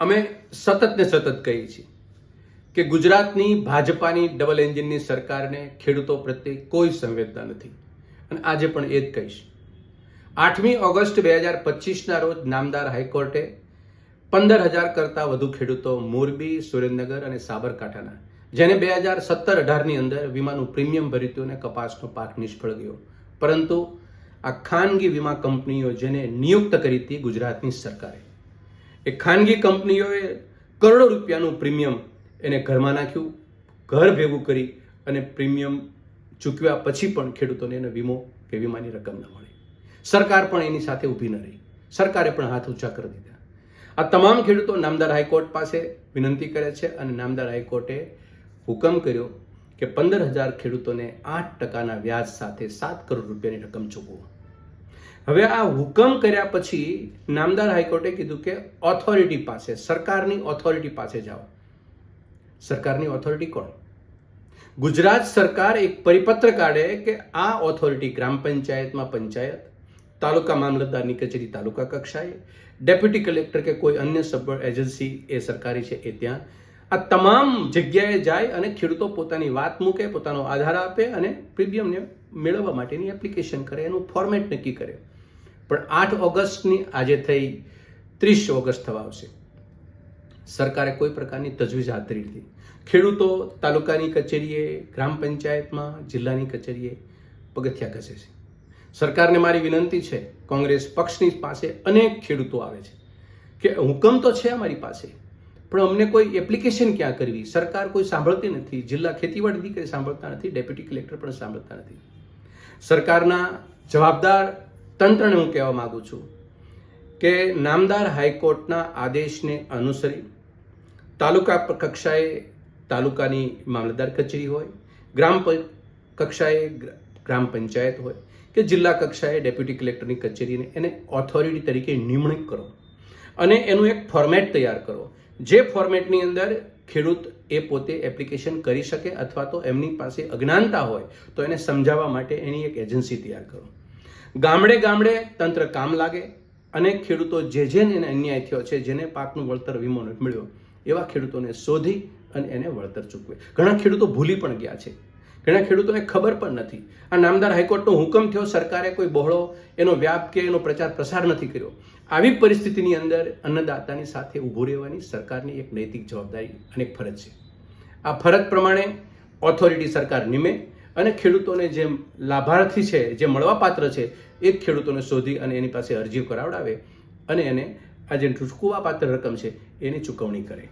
અમે સતત ને સતત કહીએ છીએ કે ગુજરાતની ભાજપાની ડબલ એન્જિનની સરકારને ખેડૂતો પ્રત્યે કોઈ સંવેદના નથી. અને આજે પણ એ જ કહીશ. આઠમી ઓગસ્ટ બે હજાર પચીસના રોજ નામદાર હાઈકોર્ટે પંદર હજાર કરતાં વધુ ખેડૂતો મોરબી, સુરેન્દ્રનગર અને સાબરકાંઠાના, જેને બે હજાર સત્તર અઢારની અંદર વીમાનું પ્રીમિયમ ભર્યું હતું અને કપાસનો પાક નિષ્ફળ ગયો. પરંતુ આ ખાનગી વીમા કંપનીઓ જેને નિયુક્ત કરી હતી ગુજરાતની સરકારે એ ખાનગી કંપનીઓએ કરોડો રૂપિયાનું પ્રીમિયમ એને ઘરમાં નાખ્યું, ઘર ભેગું કરી અને પ્રીમિયમ ચૂકવ્યા પછી પણ ખેડૂતોને એને વીમો કે વીમાની રકમ ન મળી. સરકાર પણ એની સાથે ઊભી ન રહી. સરકારે પણ હાથ ઊંચા કરી દીધા. આ તમામ ખેડૂતો નામદાર હાઈકોર્ટ પાસે વિનંતી કરે છે અને નામદાર હાઈકોર્ટે હુકમ કર્યો કે પંદર હજાર ખેડૂતોને આઠ ટકાના વ્યાજ સાથે સાત કરોડ રૂપિયાની રકમ ચૂકવો. હવે આ હુકમ કર્યા પછી નામદાર હાઈકોર્ટે કીધું કે ઓથોરિટી પાસે, સરકારની ઓથોરિટી પાસે જાઓ. સરકારની ઓથોરિટી કોણ? ગુજરાત સરકાર એક પરિપત્ર કાઢે કે આ ઓથોરિટી ગ્રામ પંચાયતમાં પંચાયત, તાલુકા મામલતદારની કચેરી, તાલુકા કક્ષાએ. ડેપ્યુટી કલેક્ટર કે કોઈ અન્ય સબ એજન્સી એ સરકારી છે એ ત્યાં. આ તમામ જગ્યાએ જાય અને ખેડૂતો પોતાની વાત મૂકે, પોતાનો આધાર આપે અને પ્રીમિયમને મેળવવા માટેની એપ્લિકેશન કરે, એનું ફોર્મેટ નક્કી કરે. પણ આઠ ઓગસ્ટની આજે થઈ ત્રીસ ઓગસ્ટ થવા આવશે. સરકારે કોઈ પ્રકારની તજવીજ હાથ ધરી નથી. ખેડૂતો તાલુકાની કચેરીએ, ગ્રામ પંચાયતમાં, જિલ્લાની કચેરીએ પગથિયા ઘસે છે. સરકારને મારી વિનંતી છે, કોંગ્રેસ પક્ષની પાસે અનેક ખેડૂતો આવે છે. કે હુકમ તો છે અમારી પાસે, પણ અમને કોઈ એપ્લિકેશન ક્યાં કરવી? સરકાર કોઈ સાંભળતી નથી, જિલ્લા ખેતીવાડી અધિકારી સાંભળતા નથી, ડેપ્યુટી કલેક્ટર પણ સાંભળતા નથી. સરકારના જવાબદાર તંત્રને હું કહેવા માગું છું કે નામદાર હાઈકોર્ટના આદેશને અનુસરી તાલુકા કક્ષાએ તાલુકાની મામલતદાર કચેરી હોય, ગ્રામ કક્ષાએ ગ્રામ પંચાયત હોય કે જિલ્લા કક્ષાએ ડેપ્યુટી કલેક્ટરની કચેરીને એને ઓથોરિટી તરીકે નિમણૂક કરો અને એનું એક ફોર્મેટ તૈયાર કરો. જે ફોર્મેટની અંદર ખેડૂત એ પોતે એપ્લિકેશન કરી શકે અથવા તો એમની પાસે અજ્ઞાનતા હોય તો એને સમજાવવા માટે એની એક એજન્સી તૈયાર કરો. ગામડે ગામડે તંત્ર કામ લાગે. અને ખેડૂતો જે જેને એને અન્યાય થયો છે, જેને પાકનું વળતર વીમો મળ્યો, એવા ખેડૂતોને શોધી અને એને વળતર ચૂકવે. ઘણા ખેડૂતો ભૂલી પણ ગયા છે. ઘણા ખેડૂતોને ખબર પણ નથી. આ નામદાર હાઈકોર્ટનો હુકમ થયો, સરકારે કોઈ બહોળો એનો વ્યાપ કે એનો પ્રચાર પ્રસાર નથી કર્યો. આવી પરિસ્થિતિની અંદર અન્નદાતાની સાથે ઊભું રહેવાની સરકારની એક નૈતિક જવાબદારી અને ફરજ છે. આ ફરજ પ્રમાણે ઓથોરિટી સરકાર નિમે અને ખેડૂતોને જે લાભાર્થી છે, જે મળવાપાત્ર છે, એ ખેડૂતોને શોધી અને એની પાસે અરજી કરાવડાવે અને એને આ જે ચૂકવવાપાત્ર રકમ છે, એની ચૂકવણી કરે.